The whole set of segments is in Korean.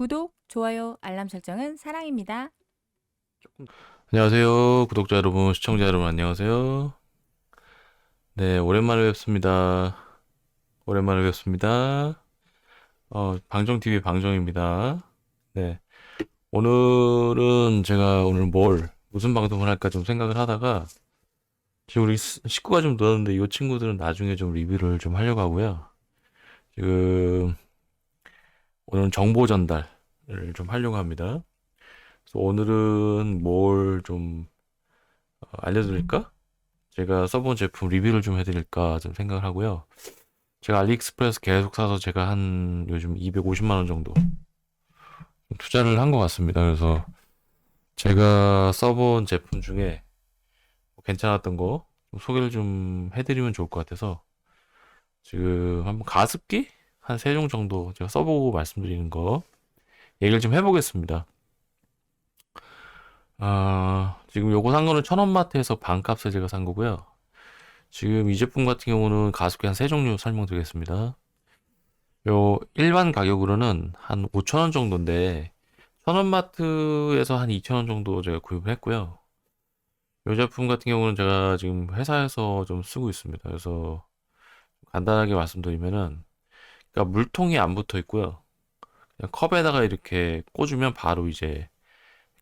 구독, 좋아요, 알람 설정은 사랑입니다. 안녕하세요. 구독자 여러분, 시청자 여러분, 안녕하세요. 네, 오랜만에 뵙습니다. 오랜만에 뵙습니다. 어, 방정TV 방정입니다. 네. 오늘은 제가 오늘 뭘, 무슨 방송을 할까 좀 생각을 하다가, 지금 우리 스- 식구가 좀 늘었는데, 이 친구들은 나중에 좀 리뷰를 좀 하려고 하고요. 지금, 오늘은 정보 전달을 좀 하려고 합니다. 그래서 오늘은 뭘 좀 알려드릴까? 제가 써본 제품 리뷰를 좀 해드릴까 좀 생각을 하고요. 제가 알리익스프레스 계속 사서 제가 한 요즘 250만 원 정도 투자를 한 것 같습니다. 그래서 제가 써본 제품 중에 뭐 괜찮았던 거좀 소개를 좀 해드리면 좋을 것 같아서 지금 한번 가습기 한 세 종 정도 제가 써보고 말씀드리는 거 얘기를 좀 해보겠습니다. 아, 지금 요거 산 거는 천원마트에서 반값에 제가 산 거고요. 지금 이 제품 같은 경우는 가습기 한 세 종류 설명드리겠습니다. 요 일반 가격으로는 한 5천원 정도인데 천원마트에서 한 2천원 정도 제가 구입을 했고요. 요 제품 같은 경우는 제가 지금 회사에서 좀 쓰고 있습니다. 그래서 간단하게 말씀드리면은 그러니까 물통이 안 붙어 있고요. 그냥 컵에다가 이렇게 꽂으면 바로 이제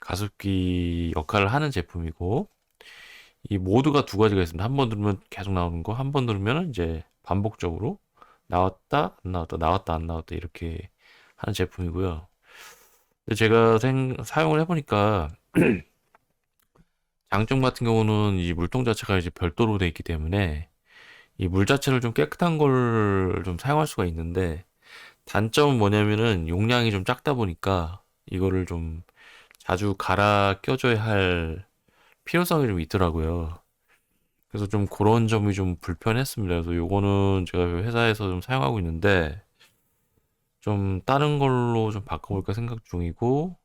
가습기 역할을 하는 제품이고 이 모드가 두 가지가 있습니다. 한 번 누르면 계속 나오는 거, 한 번 누르면 이제 반복적으로 나왔다, 안 나왔다, 나왔다, 안 나왔다 이렇게 하는 제품이고요. 제가 생, 사용을 해보니까 장점 같은 경우는 이 물통 자체가 이제 별도로 돼 있기 때문에 이 물 자체를 좀 깨끗한 걸 좀 사용할 수가 있는데 단점은 뭐냐면은 용량이 좀 작다 보니까 이거를 좀 자주 갈아 껴줘야 할 필요성이 좀 있더라고요. 그래서 좀 그런 점이 좀 불편했습니다. 그래서 요거는 제가 회사에서 좀 사용하고 있는데 좀 다른 걸로 좀 바꿔볼까 생각 중이고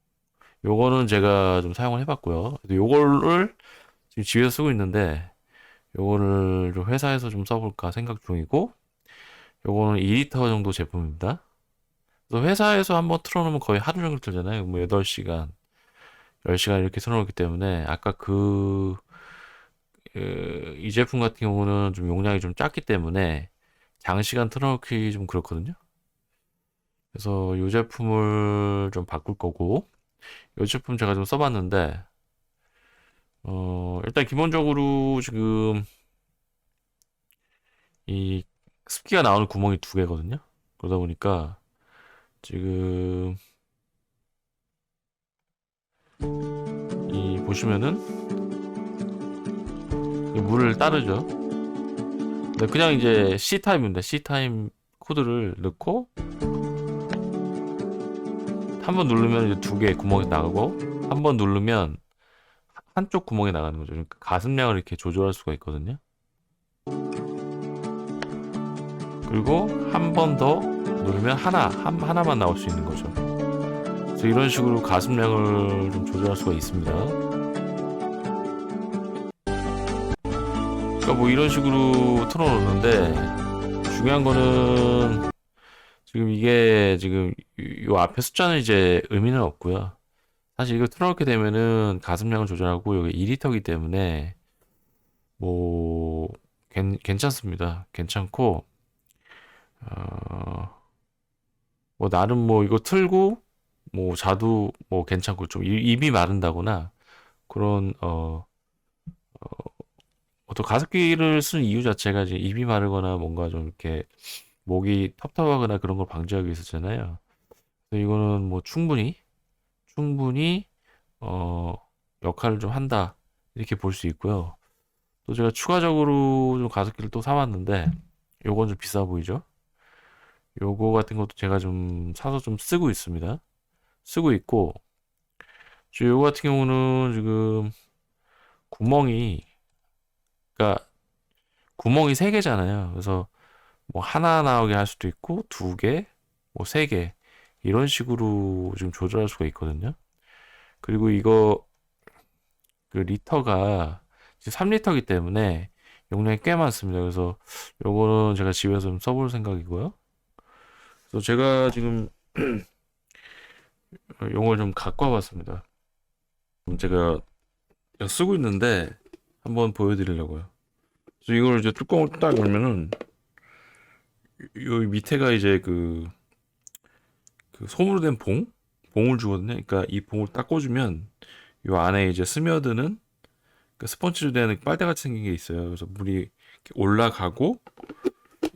요거는 제가 좀 사용을 해봤고요. 요거를 지금 집에서 쓰고 있는데 요거를 좀 회사에서 좀 써볼까 생각 중이고 요거는 2리터 정도 제품입니다. 그래서 회사에서 한번 틀어놓으면 거의 하루 종일 틀잖아요. 뭐 8시간 10시간 이렇게 틀어놓기 때문에 아까 그, 그, 이 제품 같은 경우는 좀 용량이 좀 작기 때문에 장시간 틀어놓기 좀 그렇거든요. 그래서 이 제품을 좀 바꿀 거고 이 제품 제가 좀 써봤는데 어, 일단 기본적으로 지금 이 습기가 나오는 구멍이 두 개거든요. 그러다 보니까 지금 이 보시면은 이 물을 따르죠. 네, 그냥 이제 C 타임입니다. C 타임 코드를 넣고 한 번 누르면 이제 두 개 구멍이 나가고 한 번 누르면 한쪽 구멍이 나가는 거죠. 그러니까 가습량을 이렇게 조절할 수가 있거든요. 그리고 한 번 더 누르면 하나 한, 하나만 나올 수 있는 거죠. 그래서 이런 식으로 가습량을 좀 조절할 수가 있습니다. 그러니까 뭐 이런 식으로 틀어놓는데 중요한 거는 지금 이게 지금 이- 요 앞에 숫자는 이제 의미는 없고요. 사실 이거 틀어놓게 되면은 가습량을 조절하고 여기 2리터이기 때문에 뭐 괜, 괜찮습니다. 괜찮고 어, 뭐 나름 뭐 이거 틀고 뭐 자도 뭐 괜찮고 좀 이- 입이 마른다거나 그런 어, 어 어떤 가습기를 쓰는 이유 자체가 이제 입이 마르거나 뭔가 좀 이렇게 목이 텁텁하거나 그런 걸 방지하기 위해서잖아요. 이거는 뭐 충분히 충분히 어 역할을 좀 한다 이렇게 볼 수 있고요. 또 제가 추가적으로 좀 가습기를 또 사왔는데 요건 좀 비싸 보이죠? 요거 같은 것도 제가 좀 사서 좀 쓰고 있습니다. 쓰고 있고 저 요거 같은 경우는 지금 구멍이 그러니까 구멍이 세 개잖아요. 그래서 뭐 하나 나오게 할 수도 있고 두 개, 뭐 세 개 이런 식으로 지금 조절할 수가 있거든요. 그리고 이거 그 리터가 3리터이기 때문에 용량이 꽤 많습니다. 그래서 요거는 제가 집에서 좀 써볼 생각이고요. 그래서 제가 지금 어, 요걸 좀 갖고 와봤습니다. 음, 제가 쓰고 있는데 한번 보여드리려고요. 그래서 이걸 이제 뚜껑을 딱 열면은 요 밑에가 이제 그, 그 솜으로 된 봉? 봉을 주거든요. 그러니까 이 봉을 딱 꽂으면 요 안에 이제 스며드는 그 스펀지로 된 빨대 같이 생긴 게 있어요. 그래서 물이 올라가고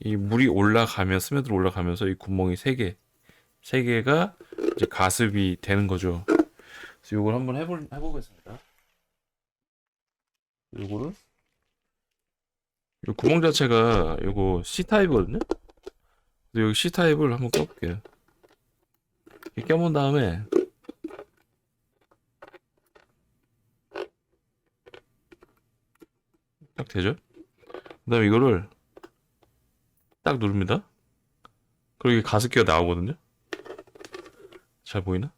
이 물이 올라가면 스며들어 올라가면서 이 구멍이 세 개, 세 개가 이제 가습이 되는 거죠. 그래서 요걸 한번 해볼 해보겠습니다. 요거를 요 구멍 자체가 요거 C 타입이거든요. 그래서 여기 C 타입을 한번 껴볼게요. 껴본 다음에 딱 되죠? 그 다음에 이거를 딱 누릅니다. 그리고 가습기가 나오거든요. 잘 보이나?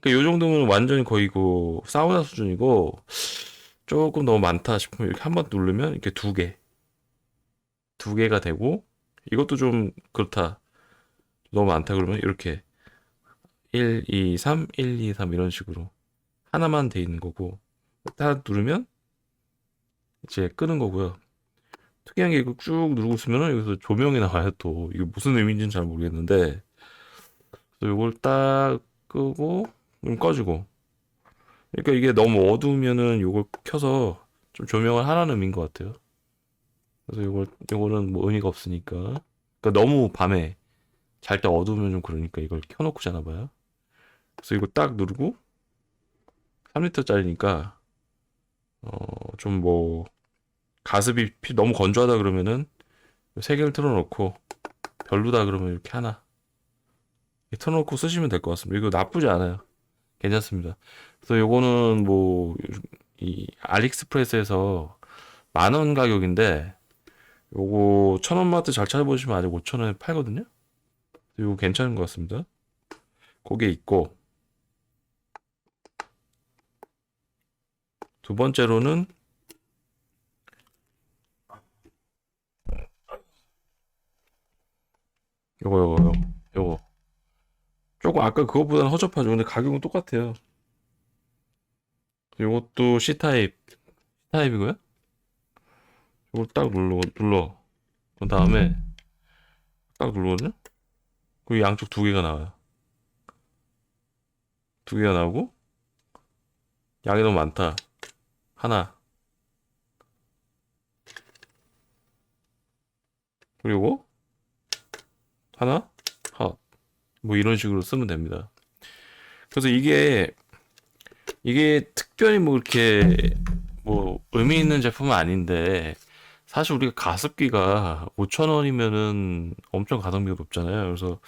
그러니까 요 정도면 완전히 거의 그 사우나 수준이고 조금 너무 많다 싶으면 이렇게 한 번 누르면 이렇게 두 개, 두 개가 되고 이것도 좀 그렇다. 너무 많다 그러면 이렇게 1, 2, 3, 1, 2, 3 이런 식으로 하나만 돼 있는 거고 딱 누르면 이제 끄는 거고요. 특이한 게 이거 쭉 누르고 있으면은 여기서 조명이 나와요 또 이게 무슨 의미인지는 잘 모르겠는데 그래서 이걸 딱 끄고 좀 꺼주고 그러니까 이게 너무 어두우면은 이걸 켜서 좀 조명을 하라는 의미인 것 같아요. 그래서 이걸 이거는 뭐 의미가 없으니까 그러니까 너무 밤에 잘 때 어두우면 좀 그러니까 이걸 켜놓고 자나 봐요. 그래서 이거 딱 누르고 3리터짜리니까 어 좀 뭐 가습이 피- 너무 건조하다 그러면은 세 개를 틀어놓고 별로다 그러면 이렇게 하나 틀어놓고 쓰시면 될 것 같습니다. 이거 나쁘지 않아요. 괜찮습니다. 그래서 요거는 뭐 이 알리익스프레스에서 만 원 가격인데 요거 천 원 마트 잘 찾아보시면 아직 5천 원에 팔거든요. 이거 괜찮은 것 같습니다. 그게 있고 두 번째로는 요거 요거 요거 요거 조금 아까 그것보다는 허접하죠. 근데 가격은 똑같아요. 요것도 C타입 C타입이고요. 이걸 딱 눌러 눌러 그 다음에 딱 누르거든요. 그 양쪽 두 개가 나와요. 두 개가 나오고 양이 너무 많다. 하나. 그리고 하나, 하. 뭐 이런 식으로 쓰면 됩니다. 그래서 이게 이게 특별히 뭐 이렇게 뭐 의미 있는 제품은 아닌데 사실 우리가 가습기가 5,000원이면은 엄청 가성비가 높잖아요. 그래서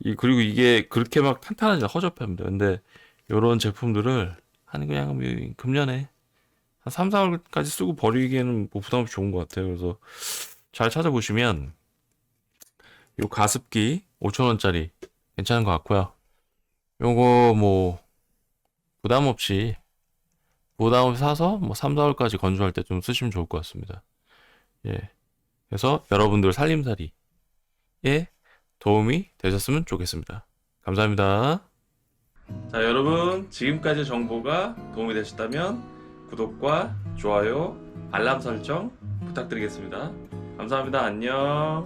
이 그리고 이게 그렇게 막 탄탄하지 허접합니다. 근데 요런 제품들을 한 그냥 뭐 금년에 한 3, 4월까지 쓰고 버리기에는 뭐 부담 없이 좋은 것 같아요. 그래서 잘 찾아보시면 요 가습기 5,000원짜리 괜찮은 것 같고요. 요거 뭐 부담 없이 부담 없이 사서 뭐 3, 4월까지 건조할 때 좀 쓰시면 좋을 것 같습니다. 예. 그래서 여러분들 살림살이에 도움이 되셨으면 좋겠습니다. 감사합니다. 자, 여러분 지금까지 정보가 도움이 되셨다면 구독과 좋아요, 알람 설정 부탁드리겠습니다. 감사합니다. 안녕.